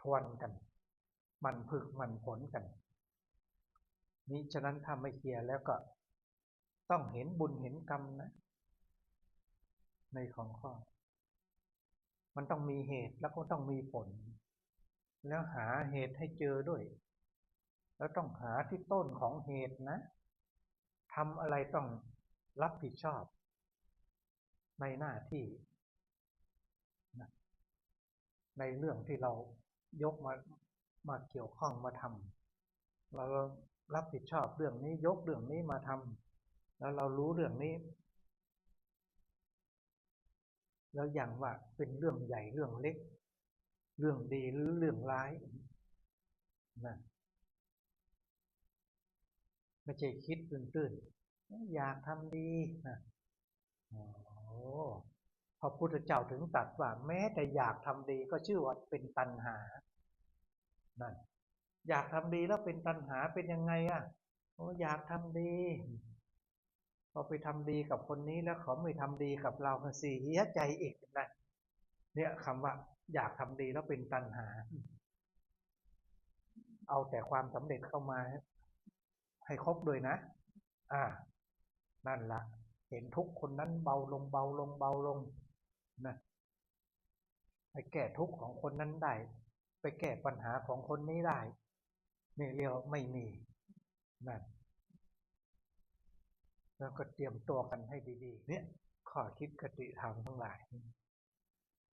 ทวนกัน มันพึกมันผลกัน นี้ฉะนั้นถ้าไม่เคลียร์แล้วก็ต้องเห็นบุญเห็นกรรมนะ ในของข้อ มันต้องมีเหตุแล้วก็ต้องมีผล แล้วหาเหตุให้เจอด้วย แล้วต้องหาที่ต้นของเหตุนะทำอะไรต้องรับผิดชอบ ในหน้าที่ ในเรื่องที่เรา ยกมามาเกี่ยวข้องมาทำเรารับผิดชอบเรื่องนี้ยกเรื่องนี้มาทำแล้วเรารู้เรื่องนี้ แล้วอย่างว่าเป็นเรื่องใหญ่เรื่องเล็ก เรื่องดีหรือเรื่องร้ายนะไม่ใช่คิดตื้นๆอยากทำดีนะ พระพุทธเจ้าถึงตรัสว่าแม้แต่อยากทำดีก็ชื่อว่าเป็นตัณหา นั่น อยากทำดีแล้วเป็นตัณหาเป็นยังไงอะโอ้อยากทำดีพอไปทำดีกับคนนี้แล้วเขาไม่ทำดีกับเราเสียใจอีกนะเนี่ยคำว่า อยากทำดีแล้วเป็นตัณหา เอาแต่ความสำเร็จเข้ามา ให้ครบด้วยนะ อ่า นั่นละเห็นทุกคนนั้นเบาลงเบาลงเบาลง นะไปแก้ทุกข์ของคนนั้นได้ ไปแก้ปัญหาของคนนี้ได้นี่เรียกไม่มีนั่นแล้วก็เตรียมตัวกันให้ดี ๆ เนี่ยข้อคิดกติธรรมทั้งหลาย